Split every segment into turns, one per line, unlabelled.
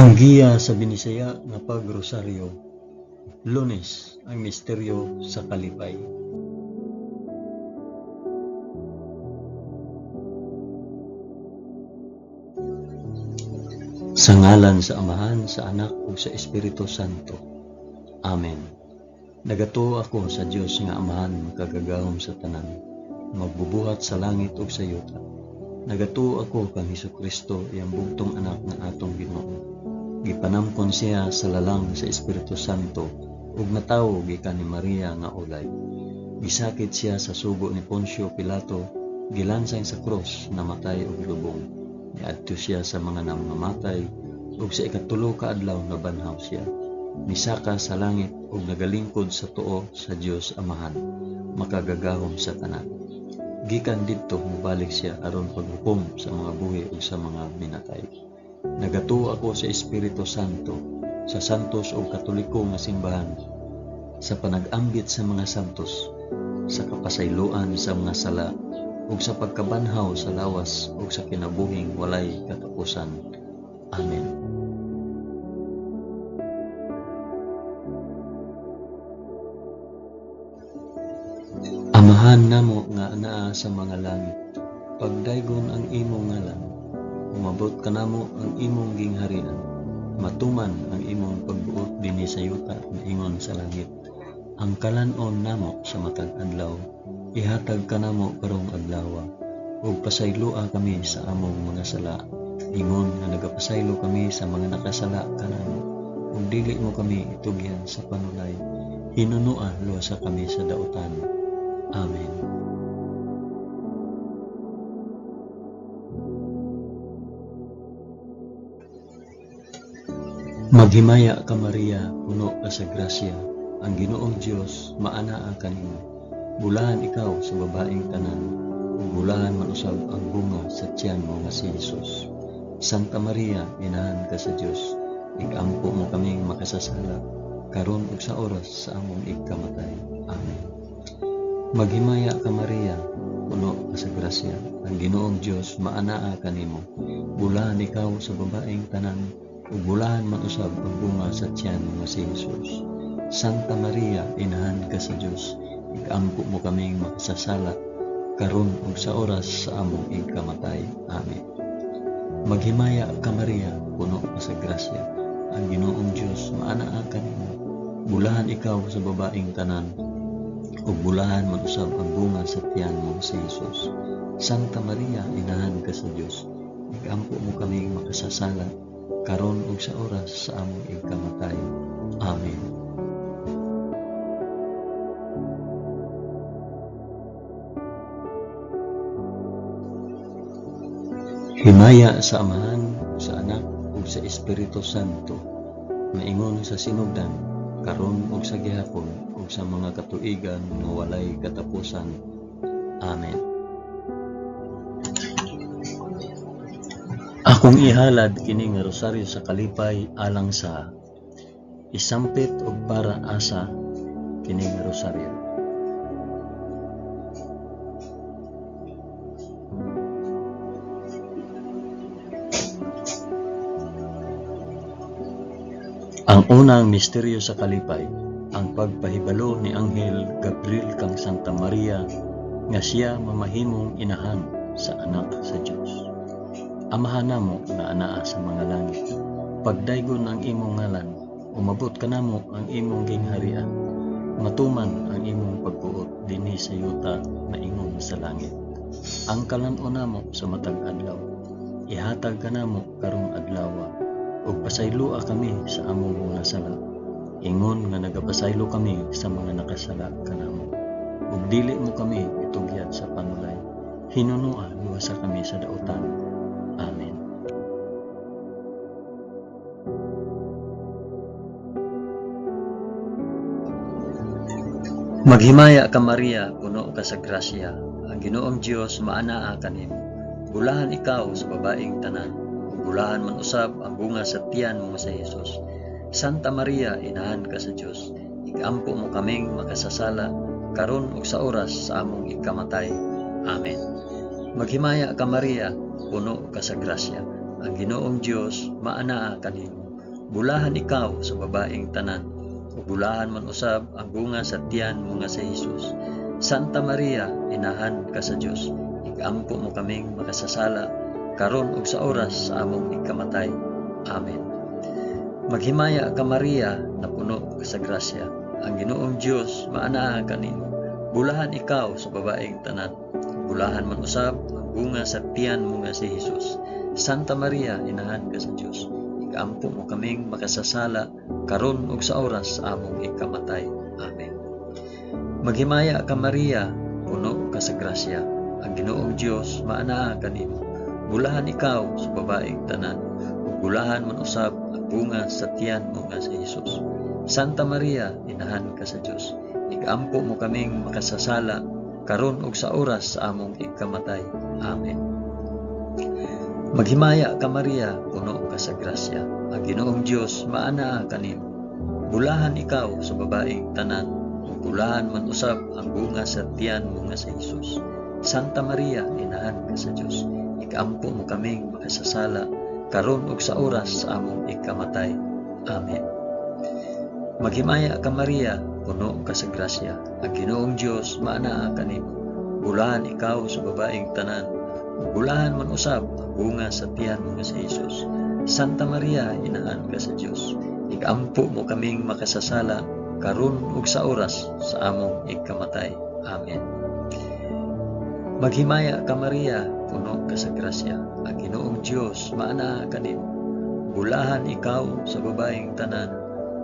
Ang giya sa Binisaya nga pagrosaryo. Lunes, ang misteryo sa kalipay. Sa ngalan sa Amahan, sa Anak ug sa Espiritu Santo. Amen. Nagato ako sa Dios nga Amahan makagagahom sa tanan, magbubuhat sa langit ug sa yuta. Nagato ako kang Hesus Kristo iyang bugtong anak nga atong Ginoo. Gipanamkon siya sa lalang sa Espiritu Santo ug natawo gikan ni Maria nga ulay. Gisakit siya sa sugo ni Poncio Pilato, gilansay sa krus, namatay og lubong. Niadto siya sa mga namamatay ug sa ikatulo ka adlaw nabanhaw siya. Misaka sa langit ug nagalingkod sa tuo sa Dios Amahan, makagagahom sa tanan. Gikan didto mubalik siya aron paghukom sa mga buhi ug sa mga minatay. Nagatuo ako sa Espiritu Santo, sa santos ug katoliko nga simbahan, sa panag-ambit sa mga santos, sa kapasayloan sa mga sala, ug sa pagkabanhaw sa lawas ug sa kinabuhing walay katapusan. Amen. Amahan namo nga anaa sa mga langit, pagdaygon ang imong ngalan, umabot ka namo ang imong gingharian, matuman ang imong pagbuot dinhi sa yuta ingon sa langit. Ang kalanon namo sa matag adlaw, ihatag ka namo karong adlaw, ug pasayloa kami sa among mga sala. Ingon nga nagapasaylo kami sa mga nakasala kanamo, ug dili mo kami itugyan sa panulay. Hinunua luwasa kami sa dautan. Amen. Maghimaya ka Maria, puno ka sa grasya, ang Ginoong Dios maanaa kanimo. Bulahan ikaw sa babaeng tanan, ug bulahan man usab ang bunga sa tiyan mo nga si Jesus. Santa Maria, inahan ka sa Dios, ikampo mo kaming makasasala, karon ug sa oras sa among ikamatay. Amen. Maghimaya ka Maria, puno ka sa grasya, ang Ginoong Dios maanaa kanimo. Bulahan ikaw sa babaeng tanan, ug bulahan man usab ang bunga sa tiyan nga si Jesus. Santa Maria, inahan ka sa Dios, ikampo mo kaming makasasala, karon ug sa oras sa among ikamatay. Amen. Maghimaya ka Maria, puno ka sa grasya, ang Ginoong Dios maanaa kanimo. Bulahan ikaw sa babaeng tanan, ug bulahan man usab ang bunga sa tiyan mo si Jesus. Santa Maria, inahan ka sa Dios, ikampo mo kaming makasasala, karon ug sa oras sa among ikamatay. Amen. Himaya sa Amahan, sa Anak, ug sa Espiritu Santo, maingon sa sinugdan, karon ug sa gihapon, ug sa mga katuigan nga walay katapusan. Amen. Akong ihalad kini nga rosaryo sa kalipay alang sa isampit og para asa kini nga rosaryo. Ang unang misteryo sa kalipay, ang pagpahibalo ni Anghel Gabriel kang Santa Maria nga siya mamahimong inahan sa anak sa Dios. Amahan namo nga anaa sa mga langit. Pagdaygon ang imong ngalan, umabot ka namo ang imong gingharian. Matuman ang imong pagbuot dinhi sa yuta na ingon sa langit. Ang kalan-o namo sa matag adlaw, ihatag ka namo karong adlaw ug pasayloa kami sa among mga sala. Ingon nga nagapasaylo kami sa mga nakasala kanamo. Ug dili mo kami itugyad sa panulay. Hinunua luwasa kami sa dautan. Amen. Maghimaya ka Maria, puno ka sa grasya. Ang Ginoong Dios maanaa kanimo. Bulahan ikaw sa babaeng tanan bulahan man usab ang bunga sa tiyan mo sa Jesus. Santa Maria, inahan ka sa Dios. Igampo mo kaming makasasala karon ug sa oras sa among ikamatay. Amen. Maghimaya ka Maria, puno ka sa grasya. Ang Ginoong Dios maanaa kanimo. Bulahan ikaw sa babaeng tanan, ug bulahan man usab ang bunga sa tiyan mo nga si Jesus. Santa Maria, inahan ka sa Dios, igampo mo kaming makasasala karon ug sa oras sa among ikamatay. Amen. Maghimaya ka Maria na puno ka sa grasya. Ang Ginoong Dios maanaa kanimo. Bulahan ikaw sa babaeng tanan. Bulahan man usab bunga sa tiyan mo nga si Jesus. Santa Maria, inahan ka sa Dios. Ikampo mo kaming makasasala karon ug sa oras sa among ikamatay. Amen. Maghimaya ka Maria, puno ka sa grasya. Ang Ginoong Dios maanaa kanimo. Bulahan ikaw sa babaeng tanan. Bulahan man usab bunga sa tiyan mo nga si Jesus. Santa Maria, inahan ka sa Dios. Igampo mo kaming makasasala karon ug sa oras sa among ikamatay. Amen. Maghimaya ka Maria, puno ka sa grasya. Ang Ginoong Dios maanaa kanimo. Bulahan ikaw sa babaeng tanan, bulahan man usab ang bunga sa tiyan mo nga si Jesus. Santa Maria, inahan ka sa Dios. Ikampo mo kaming makasasala karon ug sa oras sa among ikamatay. Amen. Maghimaya ka Maria, puno ka sa grasya. Ang Ginoong Dios maanaa kanimo. Bulahan ikaw sa babaeng tanan, bulahan man usab bunga sa tiyan mo nga si Jesus. Santa Maria, inahan ka sa Dios. Igampo mo kaming makasasala karon ug sa oras sa among ikamatay. Amen. Maghimaya ka Maria, puno ka sa grasya. Ang Ginoong Dios maanaa kanimo. Bulahan ikaw sa babaeng tanan,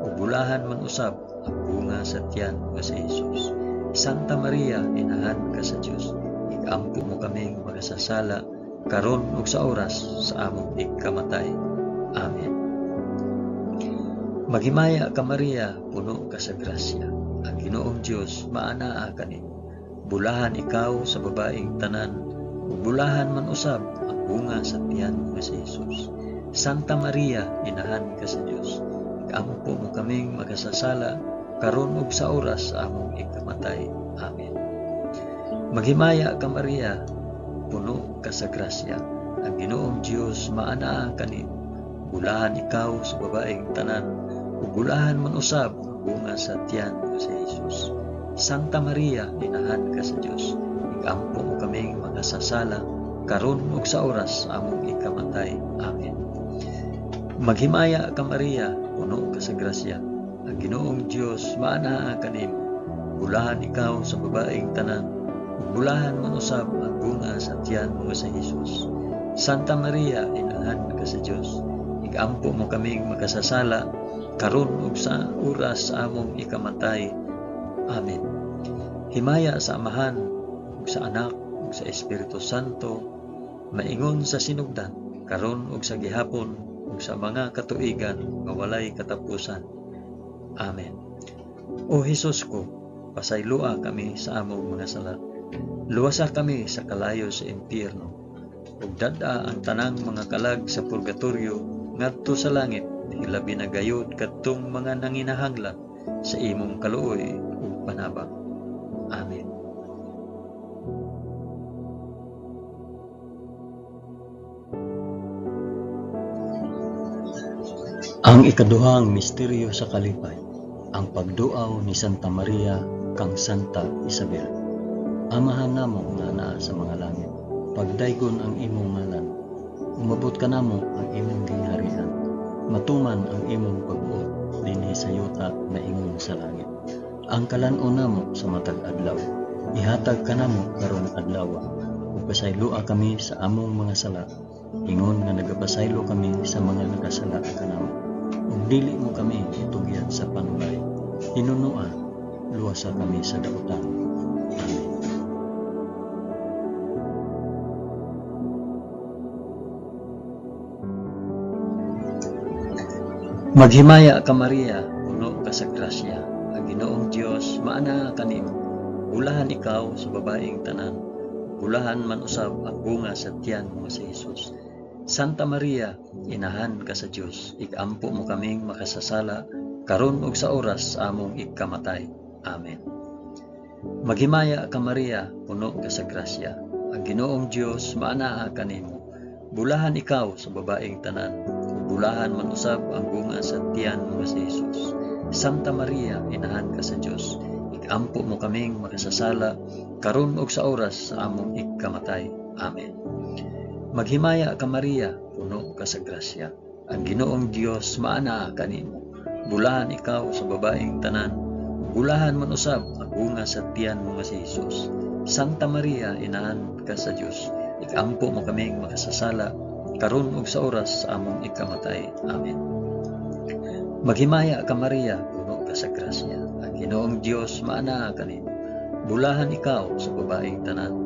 ug bulahan man usab ang bunga sa tiyan nga si Jesus. Santa Maria, inahan ka sa Dios. Igampo mo kaming makasasala karon ug sa oras sa among ikamatay. Amen. Maghimaya ka Maria, puno ka sa grasya. Ang Ginoong Dios maanaa kanimo. Bulahan ikaw sa babaeng tanan, bulahan man usab ang bunga sa tiyan nga si Jesus. Santa Maria, inahan ka sa Dios. Igampo mo kaming makasasala karon ug sa oras sa among ikamatay. Amen. Maghimaya ka Maria, puno ka sa grasya. Ang Ginoong Dios maanaa kanimo. Bulahan ikaw sa babaeng tanan, ug bulahan man usab ang bunga sa tiyan nga si Jesus. Santa Maria, inahan ka sa Dios. Igampo mo kaming makasasala karon ug sa oras sa among ikamatay. Amen. Maghimaya ka Maria, puno ka sa grasya. Ang Ginoong Dios maanaa kanimo. Bulahan ikaw sa babaeng tanan, bulahan man usab ang bunga sa tiyan mo sa Jesus. Santa Maria, inahan ka sa Dios. Igampo mo kaming makasasala karon ug sa oras sa among ikamatay. Amen. Himaya sa Amahan, ug sa Anak, ug sa Espiritu Santo, maingon sa sinugdan, karon ug sa gihapon, ug sa mga katuigan nga walay katapusan. Amen. O Hesus ko, pasaylua kami sa among mga sala. Luwasa kami sa kalayo sa impyerno. Ug dada ang tanang mga kalag sa purgatorio ngadto sa langit, hilabi na gayud kadtong mga nanginahanglan sa imong kaluoy ug panabang. Ang ikaduhang misteryo sa kalipay, ang pagduaw ni Santa Maria kang Santa Isabel. Amahan namo nga naa sa mga langit, pagdaygon ang imong ngalan, umabot ka namo ang imong gingharian, matuman ang imong pag-uot dinhi sa yuta na ingon sa langit. Ang kalan-o namo sa matag adlaw, ihatag ka namo karon adlaw, ug pasaylua kami sa among mga sala, ingon nga nagapasaylo kami sa mga nakasala kanamo. Ug dili mo kami itugyan sa panubay. Hinunuan, luwasa kami sa dautan. Amen. Maghimaya ka Maria, puno ka sa grasya. Ang Ginoong Dios maana kanimo. Bulahan ikaw sa babaeng tanan. Bulahan man usab ang bunga sa tiyan mo sa Jesus. Santa Maria, inahan ka sa Dios. Ikampo mo kaming makasasala karon ug sa oras sa among ikamatay. Amen. Maghimaya ka Maria, puno ka sa grasya. Ang Ginoong Dios maanaa kanimo. Bulahan ikaw sa babaeng tanan. bulahan man usab ang bunga sa tiyan mo nga si Jesus. Santa Maria, inahan ka sa Dios. Ikampo mo kaming makasasala karon ug sa oras sa among ikamatay. Amen. Maghimaya ka Maria, puno ka sa grasya. Ang Ginoong Dios maana kanimo. Bulahan ikaw sa babaeng tanan. Bulahan man usab ang bunga sa tiyan mo nga si Jesus. Santa Maria, inahan ka sa Dios. Ikampo mo kaming makasasala karon ug sa oras sa among ikamatay. Amen. Maghimaya ka Maria, puno ka sa grasya. Ang Ginoong Dios maana kanimo. Bulahan ikaw sa babaeng tanan.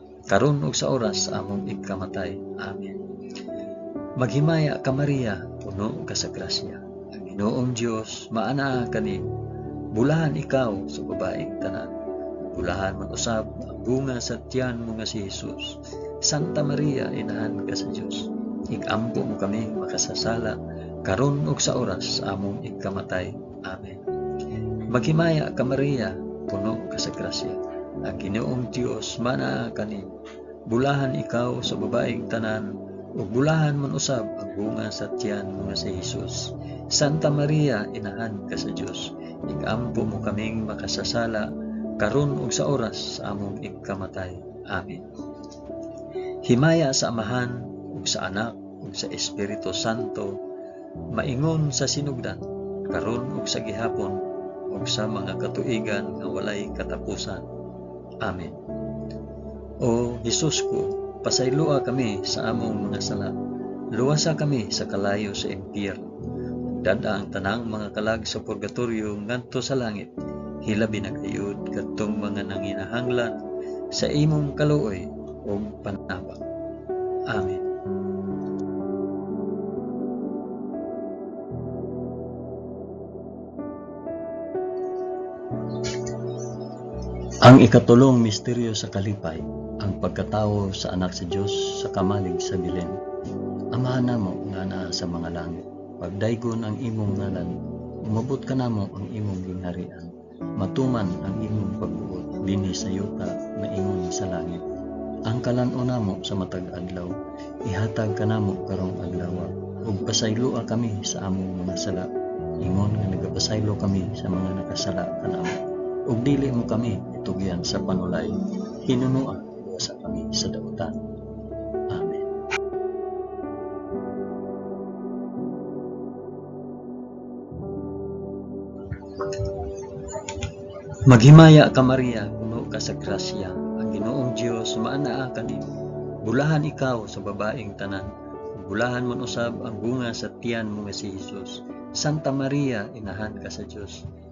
karon ug sa oras among ikamatay. Amen. Maghimaya ka Maria, puno ka sa. Ang Ginoong Dios maana kanimo. Bulahan ikaw sa babaeng tanan. Bulahan man usab ang bunga sa tiyan mo nga si Jesus. Santa Maria, inahan ka sa Dios. Igampo mo kami makasasala karon ug sa oras among ikamatay. Amen. Maghimaya ka Maria, puno ka sa grasya. Ang Ginoong Dios mana kanimo. Bulahan ikaw sa babaeng tanan ug bulahan man usab ang bunga sa tiyan mo nga si Jesus. Santa Maria, inahan ka sa Dios. Igampo mo kaming makasasala karon ug sa oras sa among ikamatay. Amen. Himaya sa Amahan ug sa Anak ug sa Espiritu Santo maingon sa sinugdan karon ug sa gihapon ug sa mga katuigan nga walay katapusan. Amen. O Hesus ko, pasaylua kami sa among mga sala. Luwasa kami sa kalayo sa impyerno. Dada ang tanang mga kalag sa purgatorio nganto sa langit. Hilabi na kayod kadtong mga nanginahanglan sa imong kaluoy o panabang. Amen. Ang ikatulong misteryo sa kalipay, ang pagkatao sa anak sa Diyos sa kamalig sa bilen. Amahan namo nga naa sa mga langit, pagdaygon ang imong ngalan, umabot ka namo ang imong gingharian, matuman ang imong pagbuot, dinhi sa yuta, maingon sa langit. Ang kalan-o namo sa matag adlaw, ihatag ka namo karong adlaw, ug pasaylua kami sa among mga sala. Ingon nga nagapasaylo kami sa mga nakasala kanamo. Ug dili mo kami itugyan sa panulay, hinunuan sa kami sa dautan. Amen. Maghimaya ka Maria, puno ka sa grasya, ang Ginoong Dios maanaa kanimo. Bulahan ikaw sa babaeng tanan, bulahan man usab ang bunga sa tiyan mo nga si Jesus. Santa Maria, inahan ka sa Dios.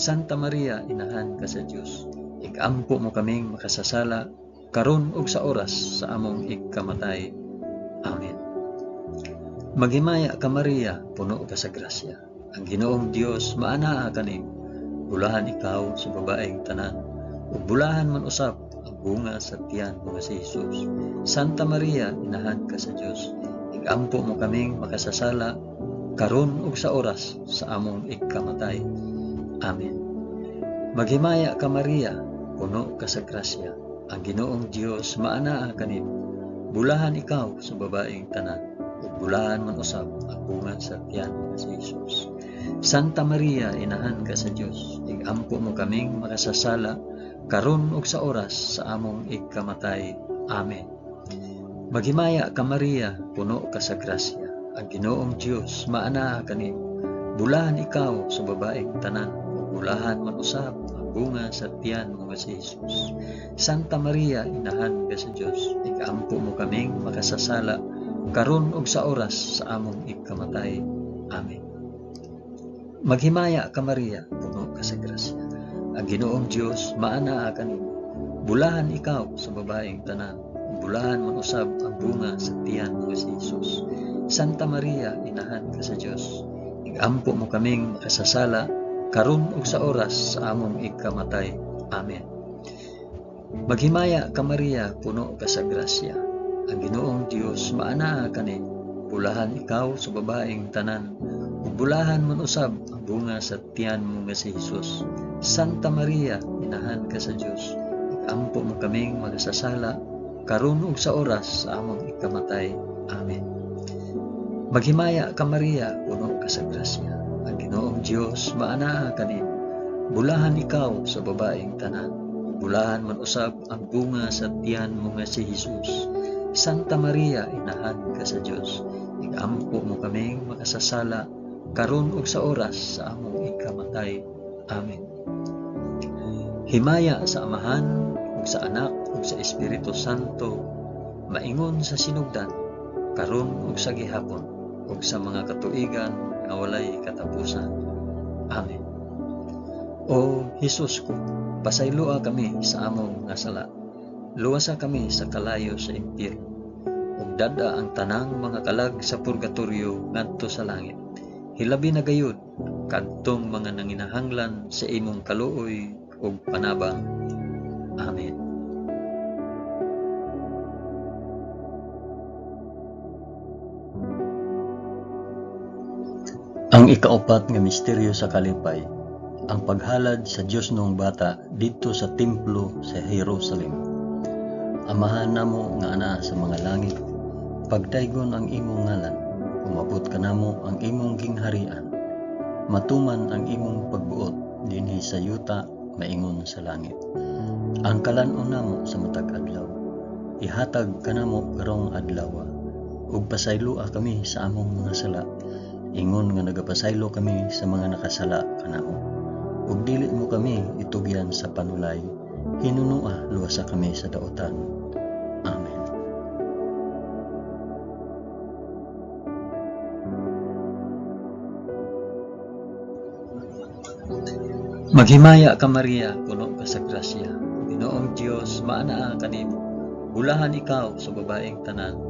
Santa Maria, inahan ka sa Dios. Igampo mo kaming makasasala karon ug sa oras sa among ikamatay. Amen. Maghimaya ka Maria, puno ka sa grasya. Ang Ginoong Dios maanaa kanimo. Bulahan ikaw sa babaeng tanan. Ug bulahan man usab ang bunga sa tiyan mga si Jesus. Santa Maria, inahan ka sa Dios. Igampo mo kaming makasasala karon ug sa oras sa among ikamatay. Amen. Maghimaya ka Maria, puno ka sa grasya. Ang Ginoong Dios maanaa kanimo. Bulahan ikaw sa babaeng tanan. Ug bulahan man usab ang bunga sa tiyan nga si. Santa Maria, inahan ka sa Dios. Igampo mo kaming makasasala karon ug sa oras sa among ikamatay. Amen. Maghimaya ka Maria, puno ka sa grasya. Ang Ginoong Dios maanaa kanimo. Bulahan ikaw sa babaeng tanan. Bulahan man usab ang bunga sa tiyan mo nga si Jesus. Santa Maria, inahan ka sa Dios. Igampo mo kaming makasasala karon ug sa oras sa among ikamatay. Amen. Maghimaya ka Maria, puno ka sa grasya. Ang Ginoong Dios maanaa kanimo. Bulahan ikaw sa babaeng tanan. Bulahan man usab ang bunga sa tiyan mo si Jesus. Santa Maria, inahan ka sa Dios. Igampo mo kaming makasasala karon ug sa oras sa among ikamatay. Amen. Maghimaya ka Maria, puno ka sa grasya. Ang Ginoong Dios maanaa kanimo. Bulahan ikaw sa babaeng tanan. ug Bulahan man usab ang bunga sa tiyan mo nga si Jesus. Santa Maria, inahan ka sa Dios. Igampo mo kaming magasasala karon ug sa oras sa among ikamatay. Amen. Maghimaya ka Maria, puno ka sa grasya. Ang Ginoong Dios maanaa kanimo. Bulahan ikaw sa babaeng tanan. Bulahan man usab ang bunga sa tiyan mo nga si Jesus. Santa Maria, inahan ka sa Dios. Igampo mo kaming makasasala karon ug sa oras sa among ikamatay. Amen. Himaya sa Amahan ug sa Anak ug sa Espiritu Santo maingon sa sinugdan karon ug sa gihapon ug sa mga katuigan nga walay katapusan. Amen. O Hesus ko, pasayloa kami sa among nga sala. Luwasa kami sa kalayo sa impyerno. Ug dada ang tanang mga kalag sa purgatorio ngadto sa langit. Hilabi na gayud kadtong mga nanginahanglan sa imong kaluoy ug panabang. Ang ikaapat nga misteryo sa kalipay, ang paghalad sa Dios nung bata dito sa templo sa Jerusalem. Amahan namo nga ana sa mga langit, pagdaygon ang imong ngalan, umabot ka namo ang imong gingharian. Matuman ang imong pagbuot dinhi sa yuta maingon sa langit. Ang kalan-on namo sa matag adlaw, ihatag ka namo karong adlaw, ug pasaylua kami sa among mga sala ingon nga nagapasaylo kami sa mga nakasala kanao. Ug dili mo kami itugyan sa panulay. Hinunua luwasa kami sa daotan. Amen. Maghimaya ka Maria puno ka sa grasya. Ginoong Dios maanaa kanimo bulahan ikaw sa babaeng tanan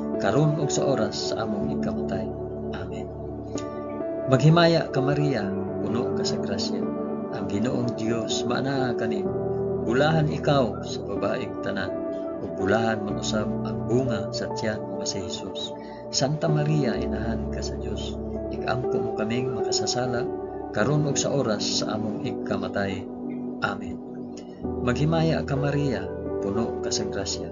karon ug sa oras sa among ikamatay. Amen. Maghimaya ka Maria, puno ka sa grasya. Ginoong Dios maana kani bulahan ikaw sa babaeng tanan ug bulahan man usab ang bunga sa tiyan nga si Hesus Santa Maria inahan ka sa Dios ikampo mo kaming makasasala karon ug sa oras sa among ikamatay Amen Maghimaya ka Maria puno ka sa grasya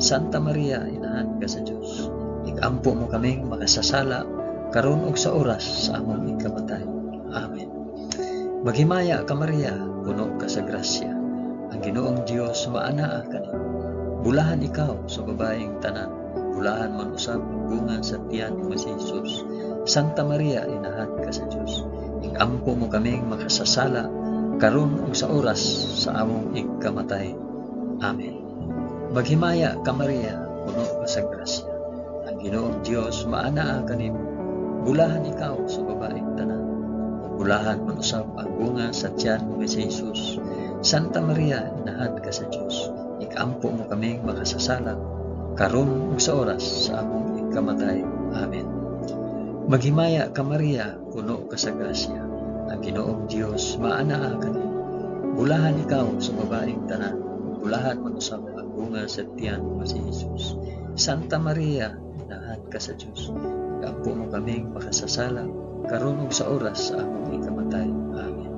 Santa Maria, inahan ka sa Dios. Ikampo mo kaming makasasala, karon ug sa oras sa among ikamatay. Amen. Maghimaya ka Maria, puno ka sa grasya. Ang Ginoong Dios maanaa kanimo. Bulahan ikaw sa babaeng tanan, bulahan man usab bunga sa tiyan mo si Jesus. Santa Maria, inahan ka sa Dios. Ikampo mo kaming makasasala, karon ug sa oras sa among ikamatay. Amen. Maghimaya ka Maria, puno ka sa grasya. Ang Ginoong Dios maanaa kanimo. Bulahan ikaw sa babaeng tanan, bulahan man usab ang bunga sa tiyan mo si Jesus. Santa Maria, inahan ka sa Dios. Ikampo mo kaming makasasala, karon ug sa oras sa among ikamatay. Amen. Maghimaya ka Maria, puno ka sa grasya. Ang Ginoong Dios maanaa kanimo. Bulahan ikaw sa babaeng tanan, bulahan man usab ang bunga sa tiyan mo si Jesus. Santa Maria, inahan ka sa Dios. Ikampo mo kaming makasasala, karon ug sa oras sa among ikamatay. Amen.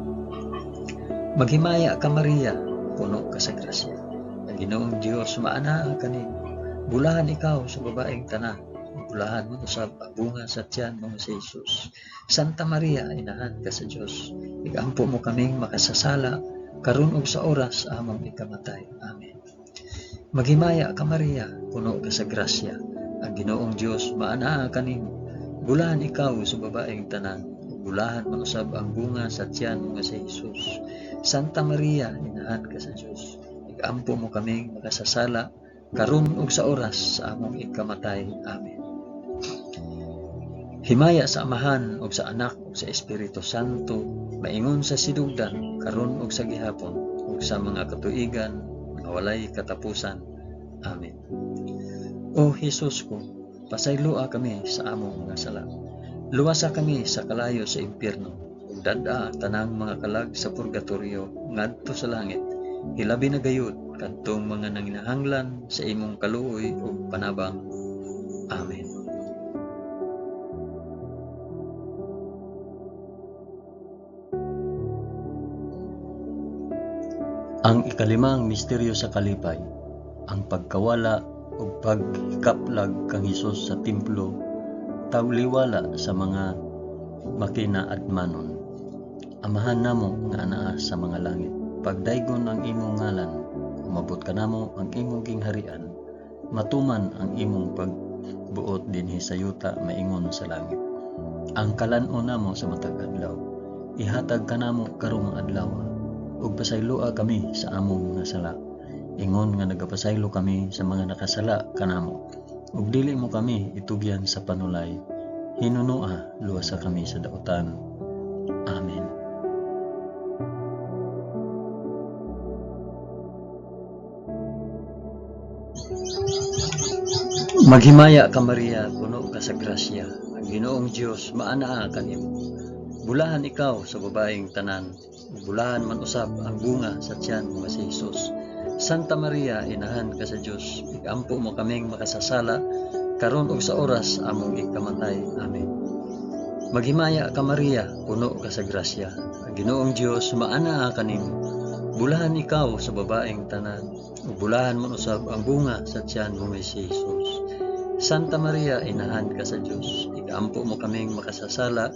Maghimaya ka Maria, puno ka sa grasya. Ang Ginoong Dios maana kanimo. Bulahan ikaw sa babaeng tanan. Bulahan mo ang bunga sa tiyan mo si Jesus. Santa Maria, inahan ka sa Dios. Ikampo mo kaming makasasala karon ug sa oras sa among ikamatay. Amen. Maghimaya ka Maria, puno ka sa grasya. Ang Ginoong Dios maana kanimo. Bulahan ikaw sa babaeng tanan, bulahan man usab ang bunga sa tiyan nga si Jesus. Santa Maria, inahan ka sa Dios. Ikampo mo kaming makasasala karon ug sa oras sa among ikamatay. Amen. Himaya sa Amahan ug sa Anak ug sa Espiritu Santo, maingon sa sidugdan karon ug sa gihapon ug sa mga katuigan walay katapusan. Amen. O Jesus ko, pasaylua kami sa among mga sala. Luwasa kami sa kalayo sa impyerno, ug dada tanang mga kalag sa purgatorio ngadto sa langit. Hilabi na gayud kadtong mga nanginahanglan sa imong kaluoy ug panabang. Amen. Ang ikalimang misteryo sa kalipay, ang pagkawala ug pagkaplag kang Hesus sa templo tawliwala sa mga makina at manon. Amahan namo nga anaa sa mga langit. Pagdaygon ang imong ngalan, umabot ka namo ang imong gingharian, matuman ang imong pagbuot dinhi sa yuta maingon sa langit. Ang kalan-o namo sa matag adlaw, ihatag ka namo karong adlaw, ug pasayloa kami sa among nga sala. Ingon nga nagapasaylo kami sa mga nakasala kanamo. Ug dili mo kami itugyan sa panulay. Hinunoa luwasa kami sa dautan. Amen. Maghimaya ka Maria, puno ka sa grasya. Ang Ginoong Dios maanaa kanimo. Bulahan ikaw sa babaeng tanan. Bulahan man usab ang bunga sa tiyan mo si Jesus. Santa Maria, inahan ka sa Dios. Ikampo mo kaming makasasala karon ug sa oras among ikamatay. Amen. Maghimaya ka Maria, puno ka sa grasya. Ang Ginoong Dios maanaa kanimo. Bulahan ikaw sa babaeng tanan. bulahan man usab ang bunga sa tiyan mo si Jesus. Santa Maria, inahan ka sa Dios. Ikampo mo kaming makasasala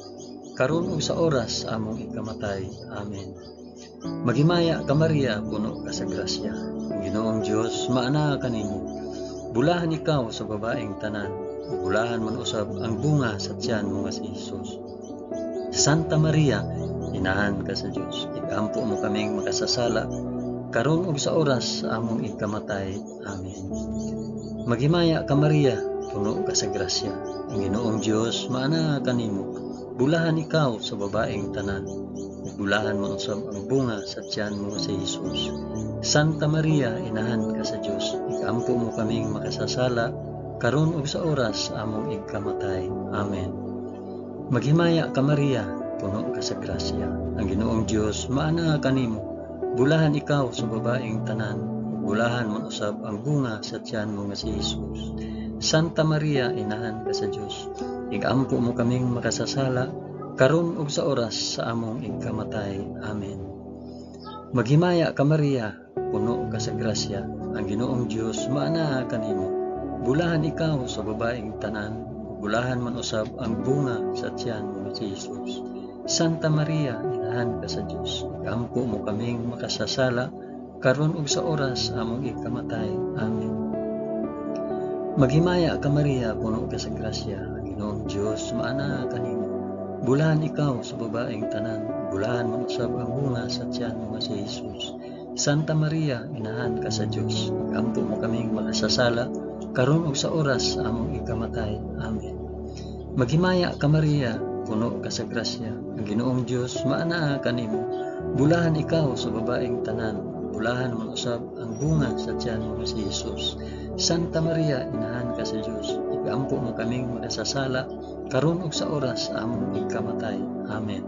karon ug sa oras among ikamatay. Amen. Maghimaya ka Maria, puno ka sa grasya. Ang Ginoong Dios maana kanimo. Bulahan ikaw sa babaeng tanan. Bulahan man usab ang bunga sa tiyan mo nga si Jesus. Santa Maria, inahan ka sa Dios igampo mo kaming makasasala karon ug sa oras among ikamatay amen Maghimaya ka Maria puno ka sa grasya ang Ginoong Dios maana kanimo bulahan ikaw sa babaeng tanan. Ug bulahan mo usab ang bunga sa tiyan mo si Jesus. Santa Maria inahan ka sa Dios igampo mo kaming makasasala karon ug sa oras among ikamatay amen. Maghimaya ka Maria puno ka sa grasya. Ang Ginoong Dios maana kanimo. Bulahan ikaw sa babaeng tanan. Bulahan man usab ang bunga sa tiyan mo nga si Jesus. Santa Maria inahan ka sa Dios igampo mo kaming makasasala karon ug sa oras sa among ikamatay. Amen. Maghimaya ka Maria puno ka sa grasya. Ang Ginoong Dios maana kanimo. Bulahan ikaw sa babaeng tanan. Bulahan man usab ang bunga sa tiyan mo si Jesus. Santa Maria inahan ka sa Dios igampo mo kaming makasasala karon ug sa oras sa among ikamatay. Amen. Maghimaya ka Maria puno ka sa grasya Dios maana kanimo bulahan ikaw sa babaeng tanan. Bulahan man usab ang bunga sa tiyan mo si Jesus. Santa Maria inahan ka sa Dios igampo mo kaming makasasala. Karon ug sa oras among ikamatay. Amen. Maghimaya ka Maria. Puno ka sa grasya. Ang Ginoong Dios maana kanimo bulahan ikaw sa babaeng tanan. Bulahan man usab ang bunga sa tiyan mo si Jesus. Santa Maria inahan ka sa Dios igampo mo kaming makasasala karon ug sa oras sa among ikamatay amen.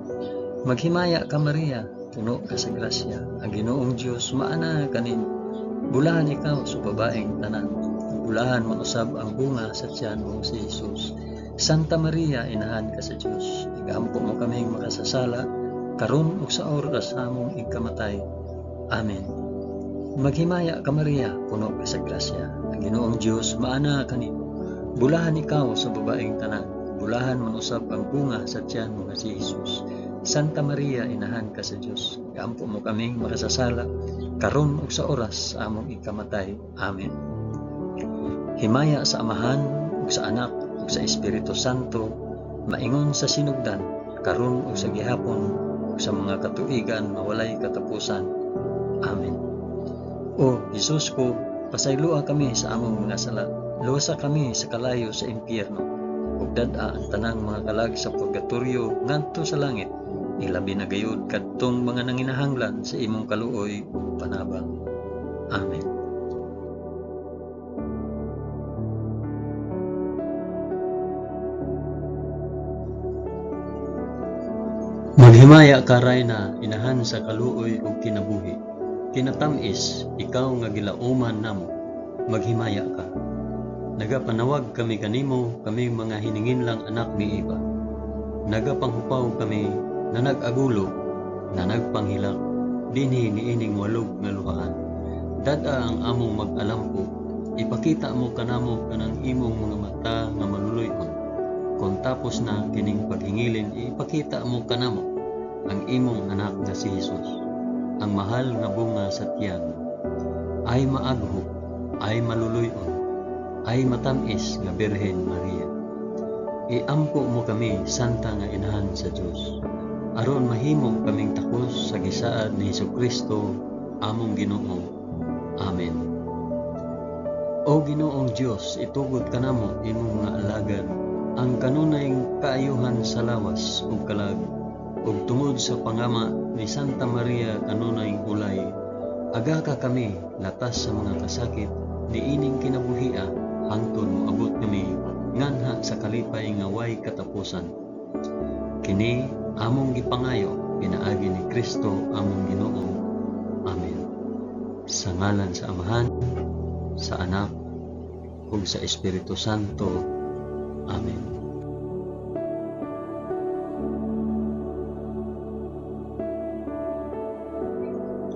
Maghimaya ka Maria puno ka sa grasya. Ang Ginoong Dios maana kanimo bulahan ikaw sa babaeng tanan. Bulahan man usab ang bunga sa tiyan mo si Jesus. Santa Maria inahan ka sa Dios igampo mo kaming makasasala karon ug sa oras sa among ikamatay amen. Maghimaya ka Maria puno ka sa grasya. Ang Ginoong Dios maana kanimo bulahan ikaw sa babaeng tanan. Bulahan man usab ang bunga sa tiyan mo nga si Jesus. Santa Maria inahan ka sa Dios igampo mo kaming makasasala. Karon ug sa oras sa among ikamatay. Amen. Himaya sa Amahan ug sa Anak ug sa Espiritu Santo maingon sa sinugdan karon ug sa gihapon ug sa mga katuigan na walay katapusan. Amen. O Jesus ko pasayloa kami sa among mga sala luwasa kami sa kalayo sa impyerno ug dad-a ang tanang mga kalag sa purgatorio ngadto sa langit ilabi na gayud kadtong mga nanginahanglan sa imong kaluoy ug panabang amen Maghimaya ka na inahan sa kaluoy ug kinabuhi. Kinatamis ikaw nga gilauman namo. Maghimaya ka. Nagapanawag kami kanimo kami mga hiningin lang anak ni Iba. Nagapanghupaw kami na nag-agulo na nagpanghilak dinhi niining walog nga luhaan. Dada ang among mag-alampo ipakita mo kanamo kanang imong mga mata nga maluluyon kung tapos na kining paghingilin ipakita mo kanamo ang imong anak nga si Jesus ang mahal nga bunga sa tiyan ay maagho ay maluluyon ay matamis nga Birhen Maria. Iampo mo kami santa nga inahan sa Dios aron mahimo kaming takos sa gisaad ni Kristo among Ginoo. Amen. O Ginoong Dios itugod kanamo imong mga alagad ang kanunayng kaayuhan sa lawas ug kalag. Ug tungod sa pangama ni Santa Maria kanunayng hulay aga ka kami latas sa mga kasakit diining kinabuhia hangtod moabot kami nganha sa kalipay nga way katapusan. Kini among gipangayo pinaagi ni Kristo among Ginoo. Amen. Sa ngalan sa Amahan sa Anak ug sa Espiritu Santo. Amen.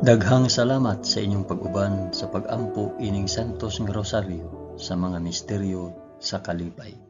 Daghang salamat sa inyong pag-uban sa pag-ampo ining Santos nga Rosario sa mga misteryo sa kalipay.